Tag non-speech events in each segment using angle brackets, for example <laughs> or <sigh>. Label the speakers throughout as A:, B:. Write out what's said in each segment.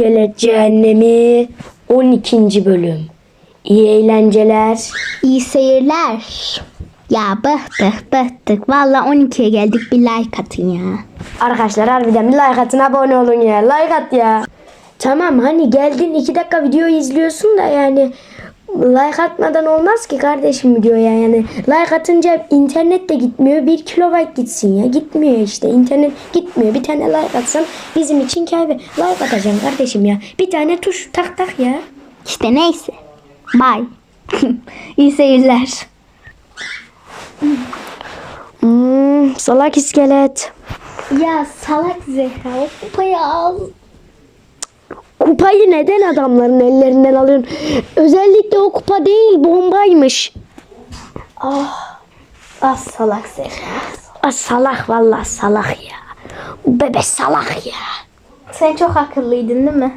A: İskelet Cehennemi 12. bölüm. İyi eğlenceler.
B: İyi seyirler. Ya bıktık bıktık. Valla 12'ye geldik bir like atın ya.
A: Arkadaşlar harbiden bir like atın abone olun ya. Like at ya. Tamam hani geldin 2 dakika video izliyorsun da yani like atmadan olmaz ki kardeşim videoya yani. Like atınca internet de gitmiyor. 1 kilobayt gitsin ya. Gitmiyor işte. internet gitmiyor. Bir tane like atsan bizim için kaybı. Like atacaksın kardeşim ya. Bir tane tuş tak tak ya.
B: İşte neyse. Bye. <laughs> İyi seyirler.
A: Hmm, salak iskelet.
B: Ya salak Zehra kupayı al.
A: Kupayı neden adamların ellerinden alıyorsun? Özellikle o kupa değil bombaymış.
B: Ah salak Zehra.
A: Aa, salak vallahi salak ya. Bebe salak ya.
B: Sen çok akıllıydın değil mi?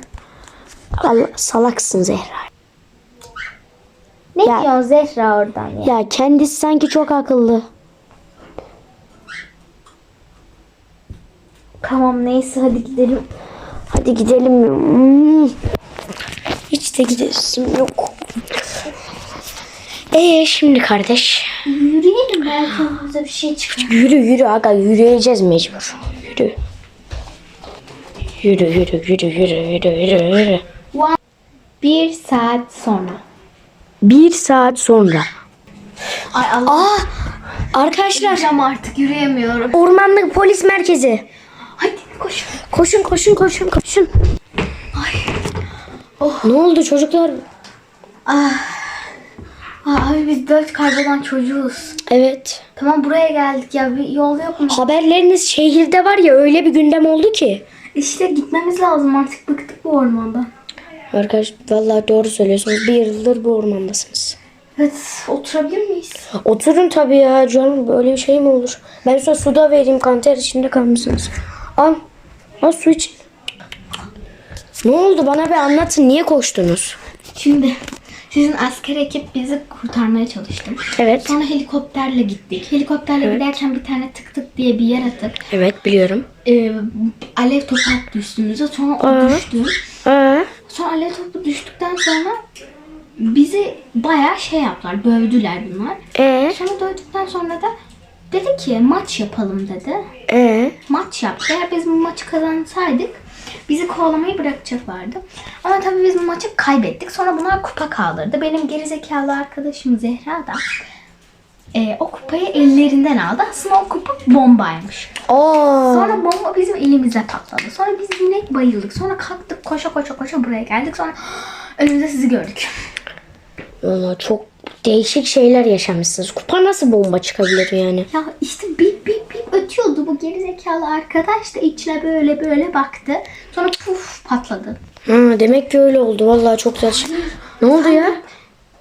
A: Vallahi salaksın Zehra.
B: Ne
A: Ya-
B: diyorsun Zehra oradan ya?
A: Ya kendisi sanki çok akıllı.
B: Tamam neyse hadi gidelim.
A: Hadi gidelim. Hmm. Hiç de gidesim yok. Ee şimdi kardeş.
B: Yürüyelim belki bize bir şey çıkar.
A: Yürü yürü aga yürüyeceğiz mecbur. Yürü. Yürü yürü yürü yürü yürü yürü yürü.
B: Bir saat sonra.
A: Bir saat sonra.
B: Ay Allah.
A: Aa arkadaşlar
B: Cam artık yürüyemiyorum.
A: ormanlık polis merkezi.
B: Koş.
A: Koşun koşun koşun koşun.
B: Oh.
A: Ne oldu çocuklar?
B: Aa, abi biz dört kaybolan çocuğuz.
A: Evet.
B: Tamam buraya geldik ya bir yol yok mu?
A: Haberleriniz şehirde var ya öyle bir gündem oldu ki.
B: İşte gitmemiz lazım artık bıktık bu ormandan.
A: Arkadaş vallahi doğru söylüyorsunuz. Bir yıldır bu ormandasınız.
B: Evet oturabilir miyiz?
A: Oturun tabii ya canım böyle bir şey mi olur? Ben size suda vereyim kanter içinde kalmışsınız. Al. Al su iç. Ne oldu bana bir anlatın niye koştunuz?
B: Şimdi sizin asker ekip bizi kurtarmaya çalıştı.
A: Evet.
B: Sonra helikopterle gittik. Helikopterle giderken bir tane tık tık diye bir yer atıp
A: Evet biliyorum.
B: e, alev topu attı üstümüze. Sonra o
A: Aa.
B: düştü.
A: Aa,
B: Sonra alev topu düştükten sonra bizi bayağı şey yaptılar. Dövdüler bunlar.
A: e,
B: Sonra dövdükten sonra da dedi ki maç yapalım dedi.
A: e,
B: Maç yaptı. Eğer biz bu maçı kazansaydık bizi kovalamayı bırakacaklardı. Ama tabii biz bu maçı kaybettik. Sonra bunlar kupa kaldırdı. Benim gerizekalı arkadaşım Zehra da e, o kupayı ellerinden aldı. Aslında o kupa bombaymış.
A: Oo.
B: Sonra bomba bizim elimize patladı. Sonra biz yine bayıldık. Sonra kalktık koşa koşa koşa buraya geldik. Sonra <gasps> önümüzde sizi gördük.
A: Valla çok değişik şeyler yaşamışsınız. Kupa nasıl bomba çıkabilir yani?
B: Ya işte bip bip bip ötüyordu bu gerizekalı arkadaş da içine böyle böyle baktı. Sonra puf patladı.
A: Ha, demek ki öyle oldu. Vallahi çok saç. Ne oldu ya?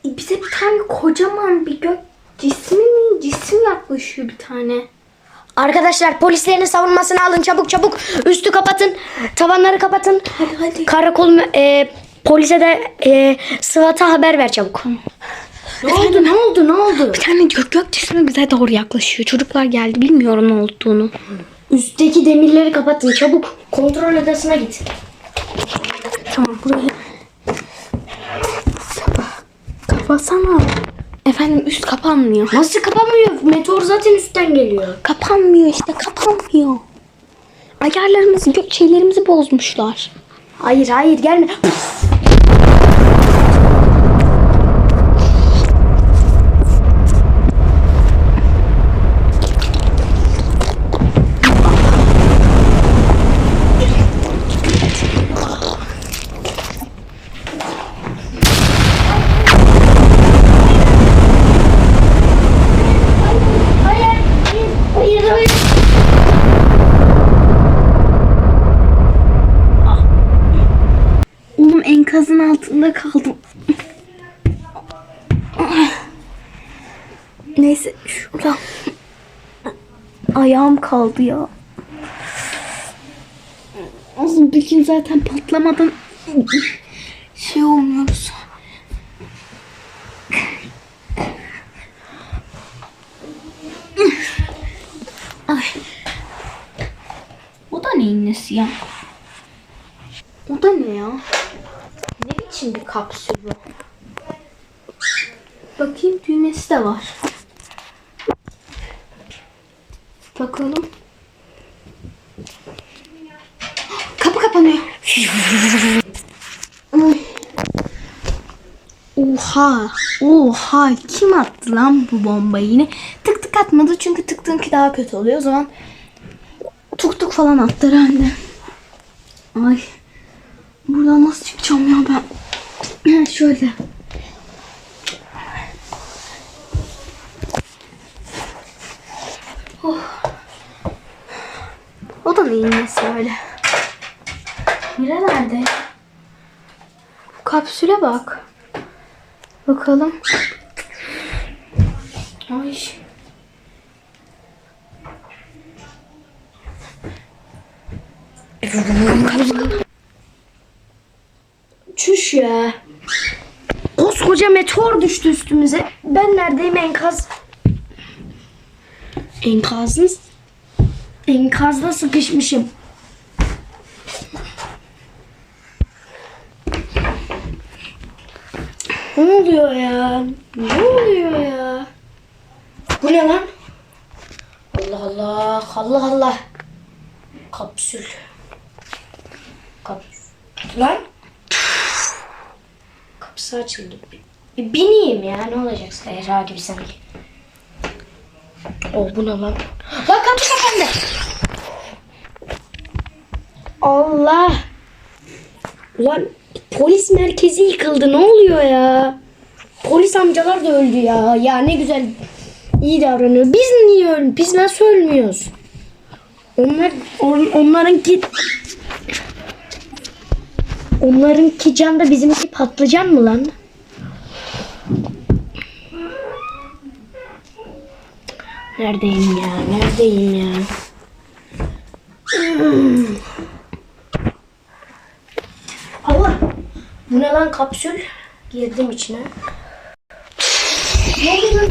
B: Bize bir tane kocaman bir gök cismi mi cisim yaklaşıyor bir tane.
A: Arkadaşlar polislerin savunmasını alın çabuk çabuk. Üstü kapatın. Tavanları kapatın.
B: Hadi hadi.
A: Karakol e, polise de e, SWAT'a haber ver çabuk. Ne oldu? Ne oldu? Ne oldu?
B: Bir tane gök gök cismi bize doğru yaklaşıyor. Çocuklar geldi bilmiyorum ne olduğunu.
A: Üstteki demirleri kapatın çabuk. Kontrol odasına git.
B: Tamam buraya. Kapatsana. Efendim üst kapanmıyor.
A: Nasıl kapamıyor? Meteor zaten üstten geliyor.
B: Kapanmıyor işte kapanmıyor. Ayarlarımızı, gök şeylerimizi bozmuşlar.
A: Hayır hayır gelme. Hayır, hayır, hayır, hayır.
B: Oğlum enkazın altında kaldım. Neyse şurada. Ayağım kaldı ya. Bir gün zaten patlamadan şey olmuyoruz. Ay. O da neyin nesi ya? O da ne ya? Ne biçim bir kapsül bu? Bakayım düğmesi de var. Bakalım. Kapı kapanıyor. Oha. Oha. Kim attı lan bu bombayı yine? Tık tık atmadı çünkü tıktığınki daha kötü oluyor. O zaman tuk tuk falan attı herhalde. Ay. Buradan nasıl çıkacağım ya ben? <clears throat> Şöyle. Oh. O da neyin nesi öyle? Mira nerede? Kapsüle bak. Bakalım. Ay.
A: Çüş ya. Koskoca meteor düştü üstümüze. Ben neredeyim enkaz? Enkazın enkazda sıkışmışım. Ne oluyor ya? Ne oluyor ya? Bu ne lan? Allah Allah, Allah Allah. Kapsül. Kapsül. Lan. Kapısı açıldı. Bir bineyim ya ne olacak Zehra gibi sanki. Oh bu ne lan? Lan kapı kapandı. Allah. Ulan polis merkezi yıkıldı ne oluyor ya? Polis amcalar da öldü ya. Ya ne güzel iyi davranıyor. Biz niye öl? Biz nasıl ölmüyoruz? Onlar on, onlarınki Onlarınki can da bizimki patlıcan mı lan? Neredeyim ya? Neredeyim ya? Hmm. Allah! Bu ne lan kapsül? Girdim içine. Ne lan?